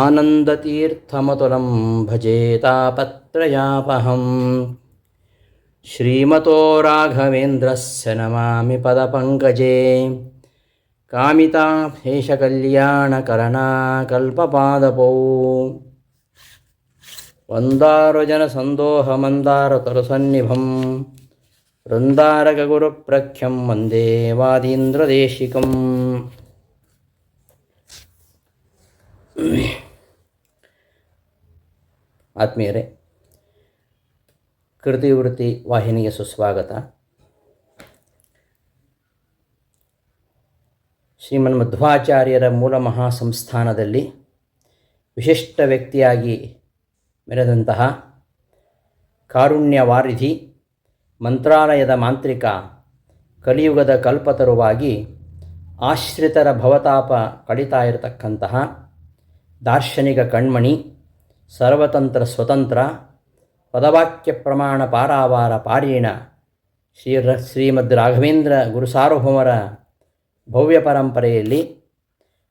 आनन्दतीर्थमतुलं भजेतापत्रयापहं श्रीमतो राघवेन्द्रस्य नमामि पदपङ्कजे कामिताभेशकल्याणकरणाकल्पपादपौ वन्दारुजनसन्दोहमन्दारतरुसन्निभं वृन्दारकगुरुप्रख्यं वन्दे वादीन्द्रदेशिकम् ಆತ್ಮೀಯರೇ, ಕೃತಿವೃತ್ತಿ ವಾಹಿನಿಗೆ ಸುಸ್ವಾಗತ. ಶ್ರೀಮನ್ ಮಧ್ವಾಚಾರ್ಯರ ಮೂಲ ಮಹಾಸಂಸ್ಥಾನದಲ್ಲಿ ವಿಶಿಷ್ಟ ವ್ಯಕ್ತಿಯಾಗಿ ಮೆರೆದಂತಹ ಕಾರುಣ್ಯವಾರಿಧಿ, ಮಂತ್ರಾಲಯದ ಮಾಂತ್ರಿಕ, ಕಲಿಯುಗದ ಕಲ್ಪತರುವಾಗಿ ಆಶ್ರಿತರ ಭವತಾಪ ಕಳಿತಾ ಇರತಕ್ಕಂತಹ ದಾರ್ಶನಿಕ ಕಣ್ಮಣಿ, ಸರ್ವತಂತ್ರ ಸ್ವತಂತ್ರ, ಪದವಾಕ್ಯ ಪ್ರಮಾಣ ಪಾರಾವಾರ ಪಾರೀಣ, ಶ್ರೀ ಶ್ರೀಮದ್ ರಾಘವೇಂದ್ರ ಗುರುಸಾರ್ವಭೌಮರ ಭವ್ಯ ಪರಂಪರೆಯಲ್ಲಿ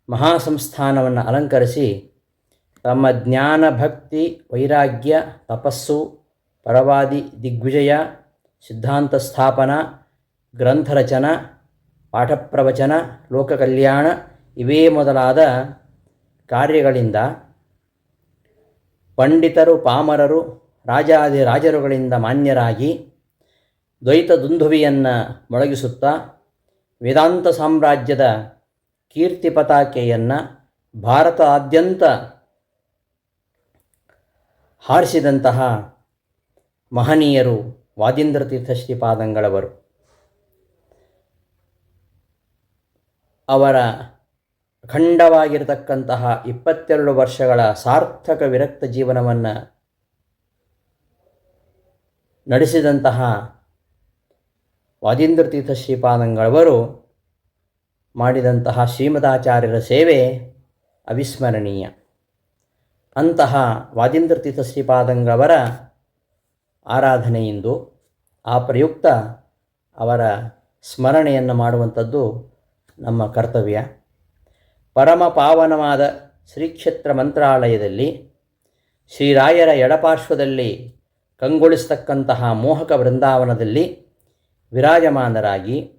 ಮಹಾಸಂಸ್ಥಾನವನ್ನು ಅಲಂಕರಿಸಿ ತಮ್ಮ ಜ್ಞಾನ, ಭಕ್ತಿ, ವೈರಾಗ್ಯ, ತಪಸ್ಸು, ಪರವಾದಿ ದಿಗ್ವಿಜಯ, ಸಿದ್ಧಾಂತ ಸ್ಥಾಪನಾ ಗ್ರಂಥರಚನ ಪಾಠಪ್ರವಚನ, ಲೋಕಕಲ್ಯಾಣ, ಇವೇ ಮೊದಲಾದ ಕಾರ್ಯಗಳಿಂದ ಪಂಡಿತರು, ಪಾಮರರು, ರಾಜಾದಿ ರಾಜರುಗಳಿಂದ ಮಾನ್ಯರಾಗಿ ದ್ವೈತ ದುಂದುವಿಯನ್ನು ಮೊಳಗಿಸುತ್ತಾ ವೇದಾಂತ ಸಾಮ್ರಾಜ್ಯದ ಕೀರ್ತಿ ಪತಾಕೆಯನ್ನು ಭಾರತಾದ್ಯಂತ ಹಾರಿಸಿದಂತಹ ಮಹನೀಯರು ವಾದೀಂದ್ರ ತೀರ್ಥ ಶ್ರೀಪಾದಂಗಳವರು ಅವರ ಅಖಂಡವಾಗಿರತಕ್ಕಂತಹ ಇಪ್ಪತ್ತೆರಡು ವರ್ಷಗಳ ಸಾರ್ಥಕ ವಿರಕ್ತ ಜೀವನವನ್ನು ನಡೆಸಿದಂತಹ ವಾದೀಂದ್ರ ತೀರ್ಥ ಶ್ರೀಪಾದಂಗಳವರು ಮಾಡಿದಂತಹ ಶ್ರೀಮದಾಚಾರ್ಯರ ಸೇವೆ ಅವಿಸ್ಮರಣೀಯ. ಅಂತಹ ವಾದೀಂದ್ರ ತೀರ್ಥ ಶ್ರೀಪಾದಂಗಳವರ ಆರಾಧನೆಯಿಂದು ಆ ಪ್ರಯುಕ್ತ ಅವರ ಸ್ಮರಣೆಯನ್ನು ಮಾಡುವಂಥದ್ದು ನಮ್ಮ ಕರ್ತವ್ಯ. ಪರಮ ಪಾವನವಾದ ಶ್ರೀಕ್ಷೇತ್ರ ಮಂತ್ರಾಲಯದಲ್ಲಿ ಶ್ರೀರಾಯರ ಎಡಪಾರ್ಶ್ವದಲ್ಲಿ ಕಂಗೊಳಿಸ್ತಕ್ಕಂತಹ ಮೋಹಕ ಬೃಂದಾವನದಲ್ಲಿ ವಿರಾಜಮಾನರಾಗಿ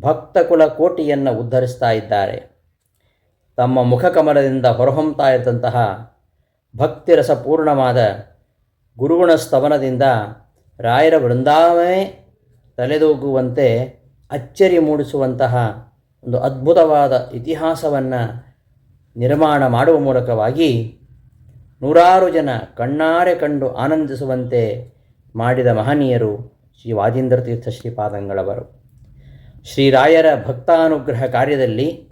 ಭಕ್ತಕುಲ ಕೋಟಿಯನ್ನು ಉದ್ಧರಿಸ್ತಾ ಇದ್ದಾರೆ. ತಮ್ಮ ಮುಖಕಮಲದಿಂದ ಹೊರಹೊಮ್ತಾ ಇರತಂತಹ ಭಕ್ತಿರಸಪೂರ್ಣವಾದ ಗುರುಗುಣ ಸ್ತವನದಿಂದ ರಾಯರ ವೃಂದಾವನೇ ತಲೆದೂಗುವಂತೆ ಅಚ್ಚರಿ ಮೂಡಿಸುವಂತಹ ಒಂದು ಅದ್ಭುತವಾದ ಇತಿಹಾಸವನ್ನು ನಿರ್ಮಾಣ ಮಾಡುವ ಮೂಲಕವಾಗಿ ನೂರಾರು ಜನ ಕಣ್ಣಾರೆ ಕಂಡು ಆನಂದಿಸುವಂತೆ ಮಾಡಿದ ಮಹನೀಯರು ಶ್ರೀ ವಾದೀಂದ್ರ ತೀರ್ಥ ಶ್ರೀಪಾದಂಗಳವರು. ಶ್ರೀರಾಯರ ಭಕ್ತಾನುಗ್ರಹ ಕಾರ್ಯದಲ್ಲಿ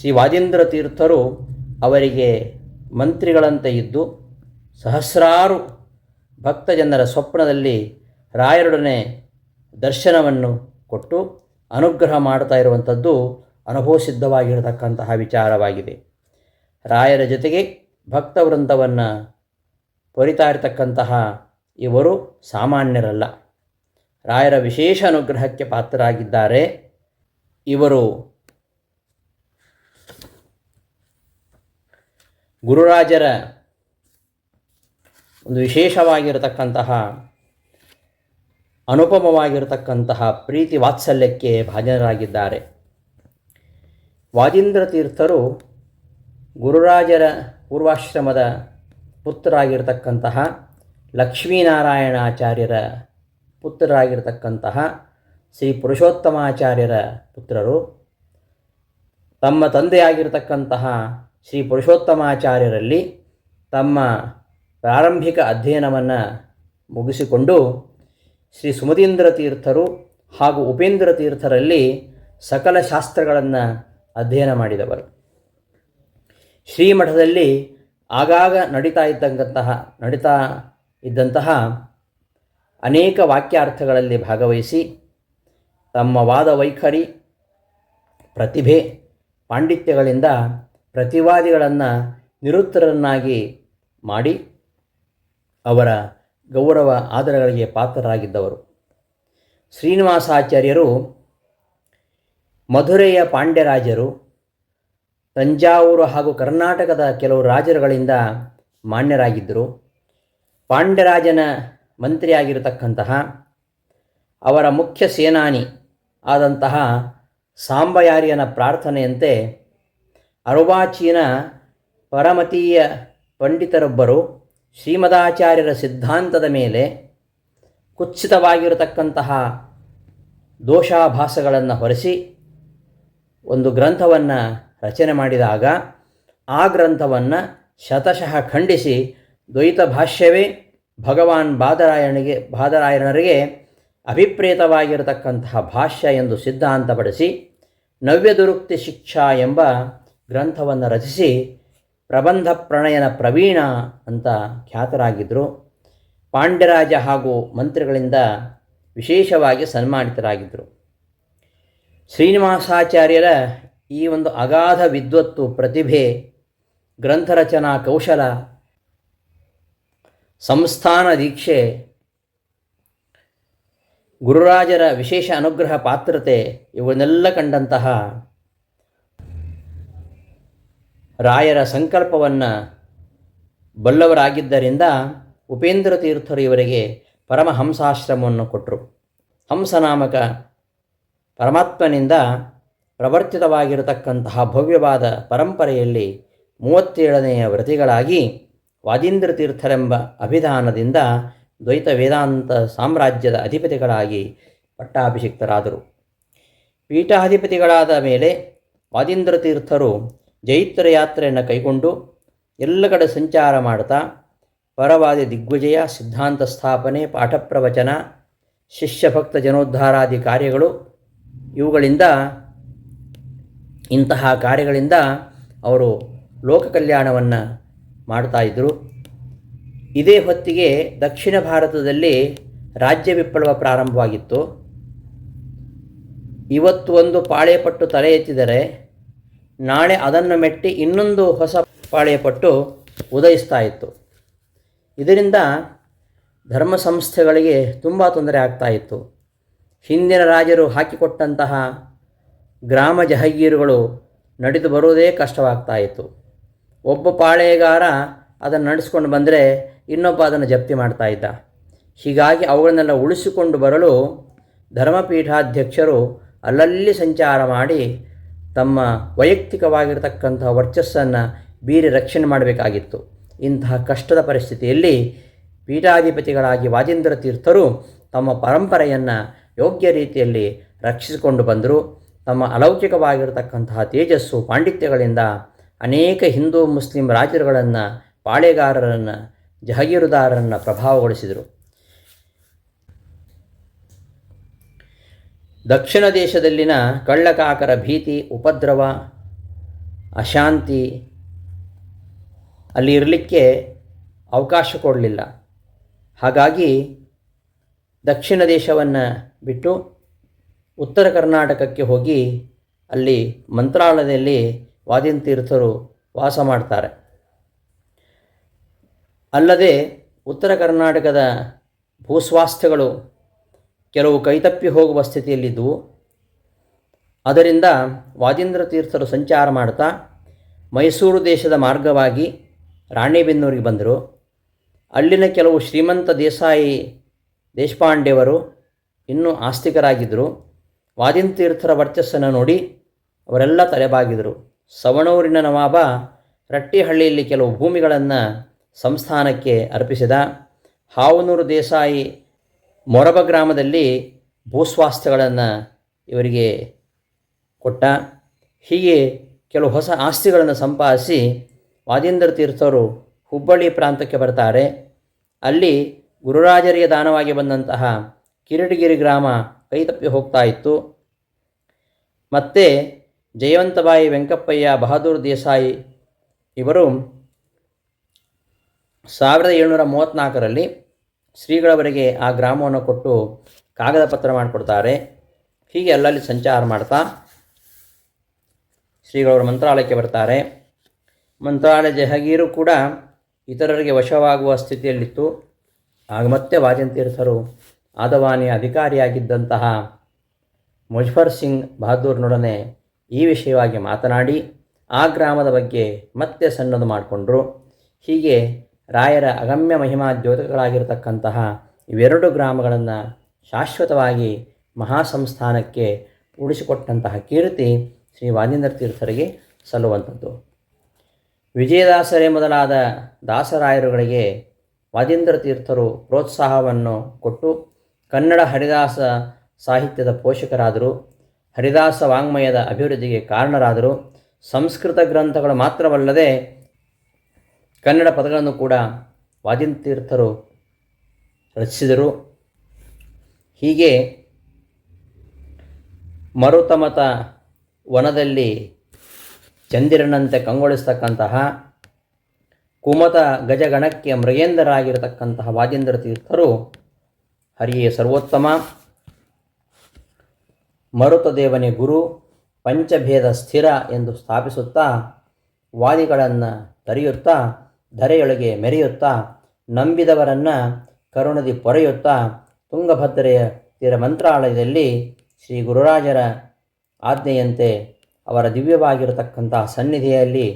ಶ್ರೀ ವಾದೀಂದ್ರ ತೀರ್ಥರು ಅವರಿಗೆ ಮಂತ್ರಿಗಳಂತೆ ಇದ್ದು ಸಹಸ್ರಾರು ಭಕ್ತಜನರ ಸ್ವಪ್ನದಲ್ಲಿ ರಾಯರೊಡನೆ ದರ್ಶನವನ್ನು ಕೊಟ್ಟು ಅನುಗ್ರಹ ಮಾಡ್ತಾ ಇರುವಂಥದ್ದು ಅನುಭವಸಿದ್ಧವಾಗಿರತಕ್ಕಂತಹ ವಿಚಾರವಾಗಿದೆ. ರಾಯರ ಜೊತೆಗೆ ಭಕ್ತವೃಂದವನ್ನು ಪೊರಿತಾ ಇರತಕ್ಕಂತಹ ಇವರು ಸಾಮಾನ್ಯರಲ್ಲ. ರಾಯರ ವಿಶೇಷ ಅನುಗ್ರಹಕ್ಕೆ ಪಾತ್ರರಾಗಿದ್ದಾರೆ. ಇವರು ಗುರುರಾಜರ ಒಂದು ವಿಶೇಷವಾಗಿರತಕ್ಕಂತಹ ಅನುಪಮವಾಗಿರತಕ್ಕಂತಹ ಪ್ರೀತಿ ವಾತ್ಸಲ್ಯಕ್ಕೆ ಭಾಜನರಾಗಿದ್ದಾರೆ. ವಾಜೇಂದ್ರ ತೀರ್ಥರು ಗುರುರಾಜರ ಪೂರ್ವಾಶ್ರಮದ ಪುತ್ರರಾಗಿರ್ತಕ್ಕಂತಹ ಲಕ್ಷ್ಮೀನಾರಾಯಣಾಚಾರ್ಯರ ಪುತ್ರರಾಗಿರ್ತಕ್ಕಂತಹ ಶ್ರೀ ಪುರುಷೋತ್ತಮಾಚಾರ್ಯರ ಪುತ್ರರು, ತಮ್ಮ ತಂದೆಯಾಗಿರ್ತಕ್ಕಂತಹ ಶ್ರೀ ಪುರುಷೋತ್ತಮಾಚಾರ್ಯರಲ್ಲಿ ತಮ್ಮ ಪ್ರಾರಂಭಿಕ ಅಧ್ಯಯನವನ್ನು ಮುಗಿಸಿಕೊಂಡು ಶ್ರೀ ಸುಮತೀಂದ್ರ ತೀರ್ಥರು ಹಾಗೂ ಉಪೇಂದ್ರ ತೀರ್ಥರಲ್ಲಿ ಸಕಲ ಶಾಸ್ತ್ರಗಳನ್ನು ಅಧ್ಯಯನ ಮಾಡಿದವರು. ಶ್ರೀಮಠದಲ್ಲಿ ಆಗಾಗ ನಡೀತಾ ಇದ್ದಂತಹ ನಡೀತಾ ಇದ್ದಂತಹ ಅನೇಕ ವಾಕ್ಯಾರ್ಥಗಳಲ್ಲಿ ಭಾಗವಹಿಸಿ ತಮ್ಮ ವಾದ ವೈಖರಿ, ಪ್ರತಿಭೆ, ಪಾಂಡಿತ್ಯಗಳಿಂದ ಪ್ರತಿವಾದಿಗಳನ್ನು ನಿರುತ್ತರನ್ನಾಗಿ ಮಾಡಿ ಅವರ ಗೌರವ ಆದರಗಳಿಗೆ ಪಾತ್ರರಾಗಿದ್ದವರು. ಶ್ರೀನಿವಾಸಾಚಾರ್ಯರು ಮಧುರೆಯ ಪಾಂಡ್ಯರಾಜರು, ತಂಜಾವೂರು ಹಾಗೂ ಕರ್ನಾಟಕದ ಕೆಲವು ರಾಜರುಗಳಿಂದ ಮಾನ್ಯರಾಗಿದ್ದರು. ಪಾಂಡ್ಯರಾಜನ ಮಂತ್ರಿಯಾಗಿರತಕ್ಕಂತಹ ಅವರ ಮುಖ್ಯ ಸೇನಾನಿ ಆದಂತಹ ಸಾಂಬಯಾರಿಯನ ಪ್ರಾರ್ಥನೆಯಂತೆ ಅರುವಾಚೀನ ಪರಮತೀಯ ಪಂಡಿತರೊಬ್ಬರು ಶ್ರೀಮದಾಚಾರ್ಯರ ಸಿದ್ಧಾಂತದ ಮೇಲೆ ಕುತ್ಸಿತವಾಗಿರತಕ್ಕಂತಹ ದೋಷಾಭಾಸಗಳನ್ನು ಹೊರಿಸಿ ಒಂದು ಗ್ರಂಥವನ್ನು ರಚನೆ ಮಾಡಿದಾಗ ಆ ಗ್ರಂಥವನ್ನು ಶತಶಃ ಖಂಡಿಸಿ ದ್ವೈತ ಭಾಷ್ಯವೇ ಭಗವಾನ್ ಬಾದರಾಯಣಿಗೆ ಬಾದರಾಯಣರಿಗೆ ಅಭಿಪ್ರೇತವಾಗಿರತಕ್ಕಂತಹ ಭಾಷ್ಯ ಎಂದು ಸಿದ್ಧಾಂತಪಡಿಸಿ ನವ್ಯದುರುಕ್ತಿ ಶಿಕ್ಷಾ ಎಂಬ ಗ್ರಂಥವನ್ನು ರಚಿಸಿ ಪ್ರಬಂಧ ಪ್ರಣಯನ ಪ್ರವೀಣ ಅಂತ ಖ್ಯಾತರಾಗಿದ್ದರು ಪಾಂಡ್ಯರಾಜ ಹಾಗೂ ಮಂತ್ರಿಗಳಿಂದ ವಿಶೇಷವಾಗಿ ಸನ್ಮಾನಿತರಾಗಿದ್ದರು ಶ್ರೀನಿವಾಸಾಚಾರ್ಯರ ಈ ಒಂದು ಅಗಾಧ ವಿದ್ವತ್ತು ಪ್ರತಿಭೆ, ಗ್ರಂಥರಚನಾ ಕೌಶಲ, ಸಂಸ್ಥಾನ ದೀಕ್ಷೆ, ಗುರುರಾಜರ ವಿಶೇಷ ಅನುಗ್ರಹ ಪಾತ್ರತೆ ಇವನ್ನೆಲ್ಲ ಕಂಡಂತಹ ರಾಯರ ಸಂಕಲ್ಪವನ್ನು ಬಲ್ಲವರಾಗಿದ್ದರಿಂದ ಉಪೇಂದ್ರ ತೀರ್ಥರು ಇವರಿಗೆ ಪರಮಹಂಸಾಶ್ರಮವನ್ನು ಕೊಟ್ಟರು ಹಂಸನಾಮಕ ಪರಮಾತ್ಮನಿಂದ ಪ್ರವರ್ತಿತವಾಗಿರತಕ್ಕಂತಹ ಭವ್ಯವಾದ ಪರಂಪರೆಯಲ್ಲಿ ಮೂವತ್ತೇಳನೆಯ ವ್ರತಿಗಳಾಗಿ ವಾದೀಂದ್ರ ತೀರ್ಥರೆಂಬ ಅಭಿಧಾನದಿಂದ ದ್ವೈತ ವೇದಾಂತ ಸಾಮ್ರಾಜ್ಯದ ಅಧಿಪತಿಗಳಾಗಿ ಪಟ್ಟಾಭಿಷಿಕ್ತರಾದರು. ಪೀಠಾಧಿಪತಿಗಳಾದ ಮೇಲೆ ವಾದೀಂದ್ರ ತೀರ್ಥರು ಜೈತ್ರ ಯಾತ್ರೆಯನ್ನು ಕೈಗೊಂಡು ಎಲ್ಲ ಕಡೆ ಸಂಚಾರ ಮಾಡ್ತಾ ಪರವಾದಿ ದಿಗ್ವಿಜಯ, ಸಿದ್ಧಾಂತ ಸ್ಥಾಪನೆ ಪಾಠ ಪ್ರವಚನ ಶಿಷ್ಯಭಕ್ತ ಜನೋದ್ಧಾರಾದಿ ಕಾರ್ಯಗಳು ಇವುಗಳಿಂದ, ಇಂತಹ ಕಾರ್ಯಗಳಿಂದ ಅವರು ಲೋಕ ಕಲ್ಯಾಣವನ್ನು ಮಾಡ್ತಾಯಿದ್ರು ಇದೇ ಹೊತ್ತಿಗೆ ದಕ್ಷಿಣ ಭಾರತದಲ್ಲಿ ರಾಜ್ಯ ವಿಪ್ಲವ ಪ್ರಾರಂಭವಾಗಿತ್ತು. ಇವತ್ತು ಒಂದು ಪಾಳೆಪಟ್ಟು ತಲೆ ಎತ್ತಿದರೆ ನಾಳೆ ಅದನ್ನು ಮೆಟ್ಟಿ ಇನ್ನೊಂದು ಹೊಸ ಪಾಳೆಯಪಟ್ಟು ಉದಯಿಸ್ತಾ ಇತ್ತು ಇದರಿಂದ ಧರ್ಮ ಸಂಸ್ಥೆಗಳಿಗೆ ತುಂಬ ತೊಂದರೆ ಆಗ್ತಾ ಇತ್ತು ಹಿಂದಿನ ರಾಜರು ಹಾಕಿಕೊಟ್ಟಂತಹ ಗ್ರಾಮ ಜಹಗೀರುಗಳು ನಡೆದು ಬರುವುದೇ ಕಷ್ಟವಾಗ್ತಾ ಇತ್ತು ಒಬ್ಬ ಪಾಳೆಯಗಾರ ಅದನ್ನು ನಡೆಸ್ಕೊಂಡು ಬಂದರೆ ಇನ್ನೊಬ್ಬ ಅದನ್ನು ಜಪ್ತಿ ಮಾಡ್ತಾ ಇದ್ದ ಹೀಗಾಗಿ ಅವುಗಳನ್ನೆಲ್ಲ ಉಳಿಸಿಕೊಂಡು ಬರಲು ಧರ್ಮಪೀಠಾಧ್ಯಕ್ಷರು ಅಲ್ಲಲ್ಲಿ ಸಂಚಾರ ಮಾಡಿ ತಮ್ಮ ವೈಯಕ್ತಿಕವಾಗಿರತಕ್ಕಂತಹ ವರ್ಚಸ್ಸನ್ನು ಬೀರಿ ರಕ್ಷಣೆ ಮಾಡಬೇಕಾಗಿತ್ತು. ಇಂತಹ ಕಷ್ಟದ ಪರಿಸ್ಥಿತಿಯಲ್ಲಿ ಪೀಠಾಧಿಪತಿಗಳಾಗಿ ವಾಜೇಂದ್ರ ತೀರ್ಥರು ತಮ್ಮ ಪರಂಪರೆಯನ್ನು ಯೋಗ್ಯ ರೀತಿಯಲ್ಲಿ ರಕ್ಷಿಸಿಕೊಂಡು ಬಂದರು. ತಮ್ಮ ಅಲೌಕಿಕವಾಗಿರತಕ್ಕಂತಹ ತೇಜಸ್ಸು ಪಾಂಡಿತ್ಯಗಳಿಂದ ಅನೇಕ ಹಿಂದೂ ಮುಸ್ಲಿಂ ರಾಜರುಗಳನ್ನು ಪಾಳೆಗಾರರನ್ನು ಜಹಗೀರುದಾರರನ್ನು ಪ್ರಭಾವಗೊಳಿಸಿದರು. ದಕ್ಷಿಣ ದೇಶದಲ್ಲಿನ ಕಳ್ಳಕಾಕರ ಭೀತಿ, ಉಪದ್ರವ, ಅಶಾಂತಿ ಅಲ್ಲಿ ಇರಲಿಕ್ಕೆ ಅವಕಾಶ ಕೊಡಲಿಲ್ಲ. ಹಾಗಾಗಿ ದಕ್ಷಿಣ ದೇಶವನ್ನು ಬಿಟ್ಟು ಉತ್ತರ ಕರ್ನಾಟಕಕ್ಕೆ ಹೋಗಿ ಅಲ್ಲಿ ಮಂತ್ರಾಲಯದಲ್ಲಿ ವಾದಿನ್ ತೀರ್ಥರು ವಾಸ ಮಾಡ್ತಾರೆ. ಅಲ್ಲದೆ ಉತ್ತರ ಕರ್ನಾಟಕದ ಭೂಸ್ವಾಸ್ಥ್ಯಗಳು ಕೆಲವು ಕೈತಪ್ಪಿ ಹೋಗುವ ಸ್ಥಿತಿಯಲ್ಲಿದ್ದವು ಅದರಿಂದ ವಾದೀಂದ್ರ ತೀರ್ಥರು ಸಂಚಾರ ಮಾಡ್ತಾ ಮೈಸೂರು ದೇಶದ ಮಾರ್ಗವಾಗಿ ರಾಣಿಬೆನ್ನೂರಿಗೆ ಬಂದರು. ಅಲ್ಲಿನ ಕೆಲವು ಶ್ರೀಮಂತ ದೇಸಾಯಿ ದೇಶಪಾಂಡೆಯವರು ಇನ್ನೂ ಆಸ್ತಿಕರಾಗಿದ್ದರು. ವಾದಿಂತೀರ್ಥರ ವರ್ಚಸ್ಸನ್ನು ನೋಡಿ ಅವರೆಲ್ಲ ತಲೆಬಾಗಿದರು. ಸವಣೂರಿನ ನವಾಬ ರಟ್ಟಿಹಳ್ಳಿಯಲ್ಲಿ ಕೆಲವು ಭೂಮಿಗಳನ್ನು ಸಂಸ್ಥಾನಕ್ಕೆ ಅರ್ಪಿಸಿದ. ಹಾವನೂರು ದೇಸಾಯಿ ಮೊರಬ ಗ್ರಾಮದಲ್ಲಿ ಭೂಸ್ವಾಸ್ಥ್ಯಗಳನ್ನು ಇವರಿಗೆ ಕೊಟ್ಟ. ಹೀಗೆ ಕೆಲವು ಹೊಸ ಆಸ್ತಿಗಳನ್ನು ಸಂಪಾದಿಸಿ ವಾದೇಂದ್ರ ತೀರ್ಥರು ಹುಬ್ಬಳ್ಳಿ ಪ್ರಾಂತಕ್ಕೆ ಬರ್ತಾರೆ. ಅಲ್ಲಿ ಗುರುರಾಜರಿಗೆ ದಾನವಾಗಿ ಬಂದಂತಹ ಕಿರಟಗಿರಿ ಗ್ರಾಮ ಕೈತಪ್ಪಿ ಹೋಗ್ತಾ ಇತ್ತು. ಮತ್ತು ಜಯವಂತಬಾಯಿ ವೆಂಕಪ್ಪಯ್ಯ ಬಹದ್ದೂರ್ ದೇಸಾಯಿ ಇವರು ಸಾವಿರದ ಏಳ್ನೂರ ಮೂವತ್ತ್ನಾಲ್ಕರಲ್ಲಿ ಶ್ರೀಗಳವರಿಗೆ ಆ ಗ್ರಾಮವನ್ನು ಕೊಟ್ಟು ಕಾಗದ ಪತ್ರ ಮಾಡಿಕೊಡ್ತಾರೆ. ಹೀಗೆ ಅಲ್ಲಲ್ಲಿ ಸಂಚಾರ ಮಾಡ್ತಾ ಶ್ರೀಗಳವರು ಮಂತ್ರಾಲಯಕ್ಕೆ ಬರ್ತಾರೆ. ಮಂತ್ರಾಲಯ ಜಹಗೀರು ಕೂಡ ಇತರರಿಗೆ ವಶವಾಗುವ ಸ್ಥಿತಿಯಲ್ಲಿತ್ತು. ಆಗ ಮತ್ತೆ ವಾಜಂತೀರ್ಥರು ಆದವಾನಿಯ ಅಧಿಕಾರಿಯಾಗಿದ್ದಂತಹ ಮುಜಫರ್ ಸಿಂಗ್ ಬಹದ್ದೂರ್ನೊಡನೆ ಈ ವಿಷಯವಾಗಿ ಮಾತನಾಡಿ, ಆ ಗ್ರಾಮದ ಬಗ್ಗೆ ಮತ್ತೆ ಸಣ್ಣದು ಮಾಡಿಕೊಂಡ್ರು. ಹೀಗೆ ರಾಯರ ಅಗಮ್ಯ ಮಹಿಮಾ ದ್ಯೋತಕಗಳಾಗಿರತಕ್ಕಂತಹ ಇವೆರಡು ಗ್ರಾಮಗಳನ್ನು ಶಾಶ್ವತವಾಗಿ ಮಹಾಸಂಸ್ಥಾನಕ್ಕೆ ಉಳಿಸಿಕೊಟ್ಟಂತಹ ಕೀರ್ತಿ ಶ್ರೀ ವಾಜೇಂದ್ರ ತೀರ್ಥರಿಗೆ ಸಲ್ಲುವಂಥದ್ದು. ವಿಜಯದಾಸರೇ ಮೊದಲಾದ ದಾಸರಾಯರುಗಳಿಗೆ ವಾಜೇಂದ್ರ ತೀರ್ಥರು ಪ್ರೋತ್ಸಾಹವನ್ನು ಕೊಟ್ಟು ಕನ್ನಡ ಹರಿದಾಸ ಸಾಹಿತ್ಯದ ಪೋಷಕರಾದರು, ಹರಿದಾಸ ವಾಂಗ್ಮಯದ ಅಭಿವೃದ್ಧಿಗೆ ಕಾರಣರಾದರು. ಸಂಸ್ಕೃತ ಗ್ರಂಥಗಳು ಮಾತ್ರವಲ್ಲದೆ ಕನ್ನಡ ಪದಗಳನ್ನು ಕೂಡ ವಾದಿತೀರ್ಥರು ತೀರ್ಥರು ರಚಿಸಿದರು. ಹೀಗೆ ಮರುತಮತ ವನದಲ್ಲಿ ಚಂದಿರನಂತೆ ಕಂಗೊಳಿಸ್ತಕ್ಕಂತಹ ಕುಮತ ಗಜಗಣಕ್ಕೆ ಮೃಗೇಂದ್ರರಾಗಿರತಕ್ಕಂತಹ ವಾದೇಂದ್ರ ತೀರ್ಥರು ಹರಿಯೇ ಸರ್ವೋತ್ತಮ. ಮರುತದೇವನೇ ಗುರು, ಪಂಚಭೇದ ಸ್ಥಿರ ಎಂದು ಸ್ಥಾಪಿಸುತ್ತಾ ವಾದಿಗಳನ್ನು ತರೆಯುತ್ತಾ ಧರೆಯೊಳಗೆ ಮೆರೆಯುತ್ತಾ ನಂಬಿದವರನ್ನು ಕರುಣದಿ ಪೊರೆಯುತ್ತಾ ತುಂಗಭದ್ರೆಯ ತೀರ ಮಂತ್ರಾಲಯದಲ್ಲಿ ಶ್ರೀ ಗುರುರಾಜರ ಆಜ್ಞೆಯಂತೆ ಅವರ ದಿವ್ಯವಾಗಿರತಕ್ಕಂತಹ ಸನ್ನಿಧಿಯಲ್ಲಿ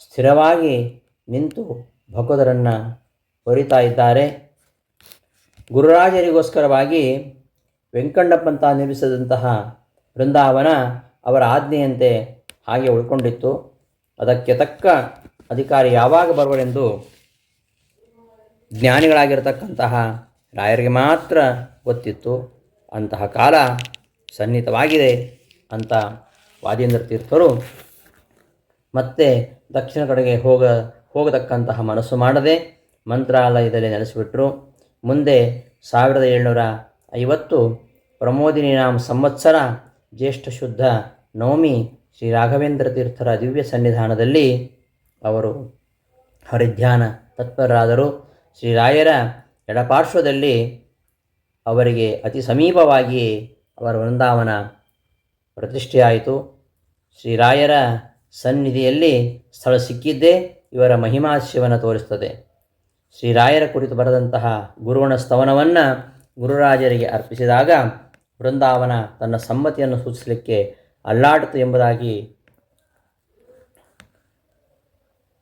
ಸ್ಥಿರವಾಗಿ ನಿಂತು ಭಕ್ತರನ್ನು ಹೊರಿತಾ ಇದ್ದಾರೆ. ಗುರುರಾಜರಿಗೋಸ್ಕರವಾಗಿ ವೆಂಕಣ್ಣಪ್ಪಂತ ನಿರ್ಮಿಸಿದಂತಹ ಬೃಂದಾವನ ಅವರ ಆಜ್ಞೆಯಂತೆ ಹಾಗೆ ಉಳ್ಕೊಂಡಿತ್ತು. ಅದಕ್ಕೆ ತಕ್ಕ ಅಧಿಕಾರಿ ಯಾವಾಗ ಬರುವರೆಂದು ಜ್ಞಾನಿಗಳಾಗಿರತಕ್ಕಂತಹ ರಾಯರಿಗೆ ಮಾತ್ರ ಗೊತ್ತಿತ್ತು. ಅಂತಹ ಕಾಲ ಸನ್ನಿಹಿತವಾಗಿದೆ ಅಂತ ವಾದೇಂದ್ರ ತೀರ್ಥರು ಮತ್ತೆ ದಕ್ಷಿಣ ಕಡೆಗೆ ಹೋಗ, ಹೋಗತಕ್ಕಂತಹ ಮನಸ್ಸು ಮಾಡದೆ ಮಂತ್ರಾಲಯದಲ್ಲಿ ನೆಲೆಸಿಬಿಟ್ರು. ಮುಂದೆ ಸಾವಿರದ ಏಳ್ನೂರ ಐವತ್ತು ಪ್ರಮೋದಿನಿ ನಾಮ ಸಂವತ್ಸರ ಜ್ಯೇಷ್ಠ ಶುದ್ಧ ನವಮಿ ಶ್ರೀ ರಾಘವೇಂದ್ರ ತೀರ್ಥರ ದಿವ್ಯ ಸನ್ನಿಧಾನದಲ್ಲಿ ಅವರು ಹರಿಧ್ಯಾನ ತತ್ಪರರಾದರು. ಶ್ರೀರಾಯರ ಎಡಪಾರ್ಶ್ವದಲ್ಲಿ ಅವರಿಗೆ ಅತಿ ಸಮೀಪವಾಗಿ ಅವರ ವೃಂದಾವನ ಪ್ರತಿಷ್ಠೆಯಾಯಿತು. ಶ್ರೀರಾಯರ ಸನ್ನಿಧಿಯಲ್ಲಿ ಸ್ಥಳ ಸಿಕ್ಕಿದ್ದೇ ಇವರ ಮಹಿಮಾಶ್ಯವನ್ನು ತೋರಿಸ್ತದೆ ಶ್ರೀರಾಯರ ಕುರಿತು ಬರೆದಂತಹ ಗುರುವಣ ಸ್ತವನವನ್ನು ಗುರುರಾಜರಿಗೆ ಅರ್ಪಿಸಿದಾಗ ವೃಂದಾವನ ತನ್ನ ಸಮ್ಮತಿಯನ್ನು ಸೂಚಿಸಲಿಕ್ಕೆ ಅಲ್ಲಾಡಿತು ಎಂಬುದಾಗಿ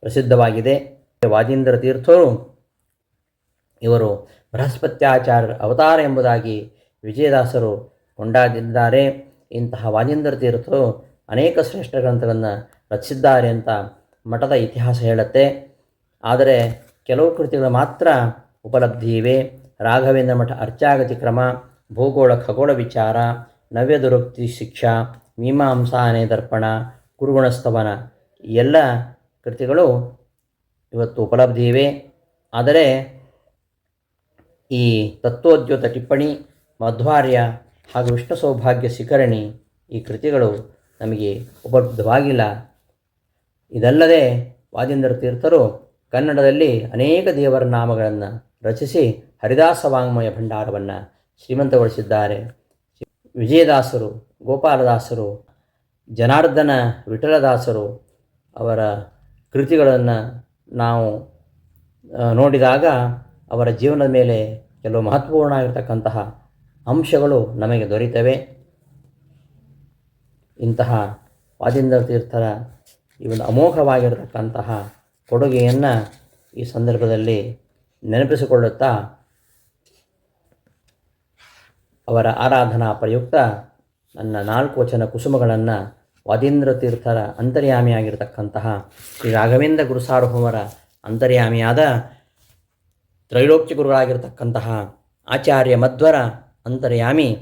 ಪ್ರಸಿದ್ಧವಾಗಿದೆ. ವಾಜೇಂದ್ರ ತೀರ್ಥರು ಇವರು ಬೃಹಸ್ಪತ್ಯಾಚಾರ್ಯರ ಅವತಾರ ಎಂಬುದಾಗಿ ವಿಜಯದಾಸರು ಕೊಂಡಾದಿದ್ದಾರೆ ಇಂತಹ ವಾಜೇಂದ್ರ ತೀರ್ಥರು ಅನೇಕ ಶ್ರೇಷ್ಠ ಗ್ರಂಥಗಳನ್ನು ರಚಿಸಿದ್ದಾರೆ ಅಂತ ಮಠದ ಇತಿಹಾಸ ಹೇಳುತ್ತೆ. ಆದರೆ ಕೆಲವು ಕೃತಿಗಳು ಮಾತ್ರ ಉಪಲಬ್ಧಿ ಇವೆ. ರಾಘವೇಂದ್ರ ಮಠ ಅರ್ಚಾಗತಿ ಕ್ರಮ, ಭೂಗೋಳ ಖಗೋಳ ವಿಚಾರ, ನವ್ಯ ನವ್ಯದುರುಕ್ತಿ ಶಿಕ್ಷಾ ಮೀಮಾಂಸಾನೆ ದರ್ಪಣ ಕುರುಗುಣಸ್ತವನ ಎಲ್ಲ ಕೃತಿಗಳು ಇವತ್ತು ಉಪಲಬ್ಧಿ ಇವೆ ಆದರೆ ಈ ತತ್ವೋದ್ಯೋತ ಟಿಪ್ಪಣಿ, ಮಧ್ವಾರ್ಯ ಹಾಗೂ ವಿಷ್ಣು ಸೌಭಾಗ್ಯ ಶಿಖರಣಿ ಈ ಕೃತಿಗಳು ನಮಗೆ ಉಪಲಬ್ಧವಾಗಿಲ್ಲ. ಇದಲ್ಲದೆ ವಾದೇಂದ್ರ ತೀರ್ಥರು ಕನ್ನಡದಲ್ಲಿ ಅನೇಕ ದೇವರ ನಾಮಗಳನ್ನು ರಚಿಸಿ ಹರಿದಾಸ ವಾಂಗ್ಮಯ ಭಂಡಾರವನ್ನು ಶ್ರೀಮಂತಗೊಳಿಸಿದ್ದಾರೆ. ವಿಜಯದಾಸರು, ಗೋಪಾಲದಾಸರು, ಜನಾರ್ದನ ವಿಠಲದಾಸರು ಅವರ ಕೃತಿಗಳನ್ನು ನಾವು ನೋಡಿದಾಗ ಅವರ ಜೀವನದ ಮೇಲೆ ಕೆಲವು ಮಹತ್ವಪೂರ್ಣ ಆಗಿರ್ತಕ್ಕಂತಹ ಅಂಶಗಳು ನಮಗೆ ದೊರೆಯುತ್ತವೆ ಇಂತಹ ವಾದೇಂದ್ರ ತೀರ್ಥರ ಈ ಒಂದು ಅಮೋಘವಾಗಿರತಕ್ಕಂತಹ ಕೊಡುಗೆಯನ್ನು ಈ ಸಂದರ್ಭದಲ್ಲಿ ನೆನಪಿಸಿಕೊಳ್ಳುತ್ತಾ ಅವರ ಆರಾಧನಾ ಪ್ರಯುಕ್ತ ನನ್ನ ನಾಲ್ಕು ವಚನ ಕುಸುಮಗಳನ್ನು ವಾದೀಂದ್ರ ತೀರ್ಥರ ಅಂತರ್ಯಾಮಿಯಾಗಿರ್ತಕ್ಕಂತಹ ಶ್ರೀ ರಾಘವೇಂದ್ರ ಗುರುಸಾರ್ವಭೌಮರ ಅಂತರ್ಯಾಮಿಯಾದ ತ್ರೈಲೋಕ್ಯ ಗುರುಗಳಾಗಿರ್ತಕ್ಕಂತಹ ಆಚಾರ್ಯ ಮಧ್ವರ ಅಂತರ್ಯಾಮಿ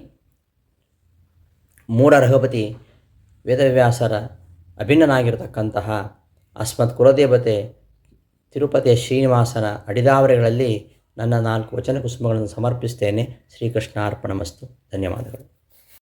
ಮೂರ ರಘುಪತಿ ವೇದವ್ಯಾಸರ ಅಭಿನ್ನನಾಗಿರ್ತಕ್ಕಂತಹ ಅಸ್ಮತ್ ಕುಲದೇವತೆ ತಿರುಪತಿಯ ಶ್ರೀನಿವಾಸನ ಅಡಿದಾವರೆಗಳಲ್ಲಿ ನನ್ನ ನಾಲ್ಕು ವಚನ ಕುಸುಮಗಳನ್ನು ಸಮರ್ಪಿಸ್ತೇನೆ. ಶ್ರೀಕೃಷ್ಣ ಅರ್ಪಣಮಸ್ತು ಧನ್ಯವಾದಗಳು.